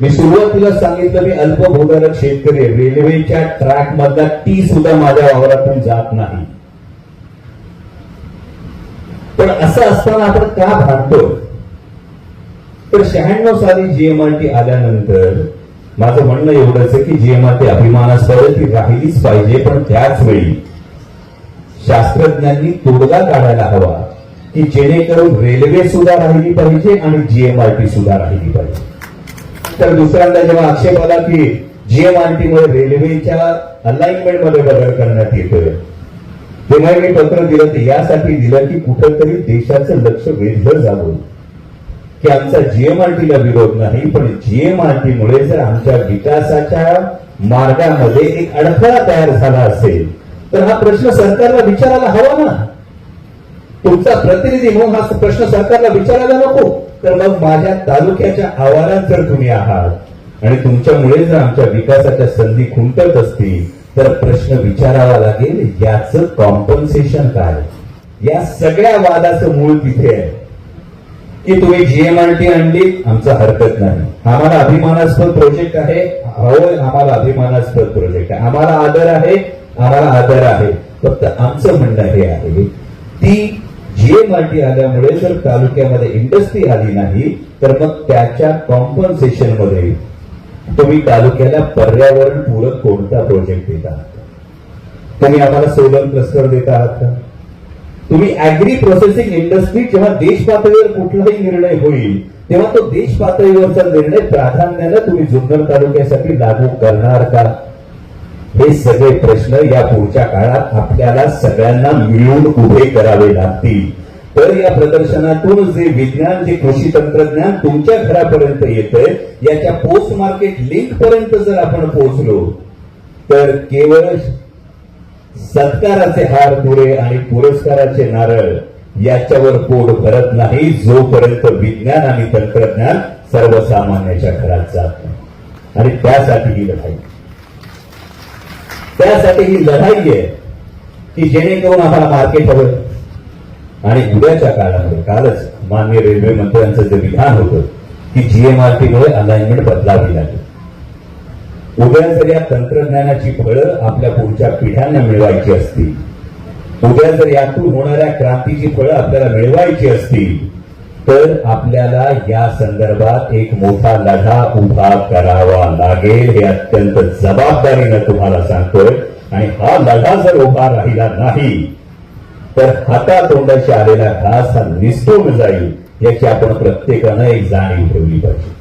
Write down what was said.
मी सुरुवातीला सांगितलं मी अल्पभूधारक शेतकरी रेल्वेच्या ट्रॅक मधला टी सुद्धा माझ्या वावरातून जात नाही. पण असं असताना आपण का भांडतो? तर शहाण्णव साली जीएमआरटी आल्यानंतर माझं म्हणणं एवढंच आहे की जीएमआरटी अभिमानास्पद ती राहिलीच पाहिजे पण त्याच वेळी शास्त्रज्ञांनी तोडगा काढायला हवा की जेणेकरून रेल्वे सुद्धा राहिली पाहिजे आणि जीएमआरटी सुद्धा राहिली पाहिजे. तर दुसऱ्यांदा जेव्हा आक्षेप आला की जीएमआरटी मुळे रेल्वेच्या अलाइनमेंटमध्ये बदल करण्यात येतोय तेव्हा मी पत्र दिलं ते यासाठी दिलं की कुठंतरी देशाचं लक्ष वेधलं जावं. की आमचा जीएमआरटीला विरोध नाही पण जीएमआरटी मुळे जर आमच्या विकासाच्या मार्गामध्ये एक अडथळा तयार झाला असेल तर हा प्रश्न सरकारला विचारायला हवा ना. तुमचा प्रतिनिधी म्हणून हा प्रश्न सरकारला विचारायला नको. तर मग माझ्या तालुक्याच्या आवारात जर तुम्ही आहात आणि तुमच्यामुळे जर आमच्या विकासाच्या संधी खुंटत असतील तर प्रश्न विचारावा लागेल याचं कॉम्पन्सेशन काय? या सगळ्या वादाचं मूळ तिथे आहे. की तुम्ही जीएमआरटी आणली आमचं हरकत नाही. आम्हाला अभिमानास्पद प्रोजेक्ट आहे. होय आम्हाला अभिमानास्पद प्रोजेक्ट आहे. आम्हाला आदर आहे आम्हाला आदर आहे. फक्त आमचं म्हणणं हे आहे. ती जीएमआरटी आल्यामुळे जर तालुक्यामध्ये इंडस्ट्री आली नाही तर मग त्याच्या कॉम्पन्सेशनमध्ये तुम्ही तालुक्याला पर्यावरण पूरक कोणता प्रोजेक्ट देत? आहात तुम्ही आम्हाला सोलर क्लस्टर देत आहात. का तुम्ही अॅग्री प्रोसेसिंग इंडस्ट्री जेव्हा देश पातळीवर कुठलाही निर्णय होईल तेव्हा तो देश पातळीवरचा निर्णय प्राधान्यानं तुम्ही जुन्नर तालुक्यासाठी लागू करणार का? हे सगळे प्रश्न या पुढच्या काळात आपल्याला सगळ्यांना मिळून उभे करावे लागतील. तर या प्रदर्शनातून जे विज्ञान जे कृषी तंत्रज्ञान तुमच्या घरापर्यंत येतंय याच्या पोस्ट मार्केट लिंक पर्यंत जर आपण पोहोचलो तर केवळ सत्काराचे हार पुरे आणि पुरस्काराचे नारळ याच्यावर पोट भरत नाही जोपर्यंत विज्ञान आणि तंत्रज्ञान सर्वसामान्याच्या घरात जात नाही. आणि त्यासाठी ही लढाई. त्यासाठी ही लढाई आहे की जेणेकरून आम्हाला मार्केट हवं आणि उद्याच्या काळामध्ये कालच माननीय रेल्वे मंत्र्यांचं जे विधान होतं की जीएमआरटी मुळे अलाइनमेंट बदलावी लागेल. उद्या जर या तंत्रज्ञानाची फळं आपल्या पुढच्या पिढ्यांना मिळवायची असतील उद्या जर यातून होणाऱ्या क्रांतीची फळं आपल्याला मिळवायची असतील तर आपल्याला या संदर्भात एक मोठा लढा उभा करावा लागेल. हे अत्यंत जबाबदारीनं तुम्हाला सांगतोय. आणि हा लढा जर उभा राहिला नाही तर हातातोंडाशी आलेला घास हा निसटून जाईल याची आपण प्रत्येकानं एक जाणीव ठेवली पाहिजे.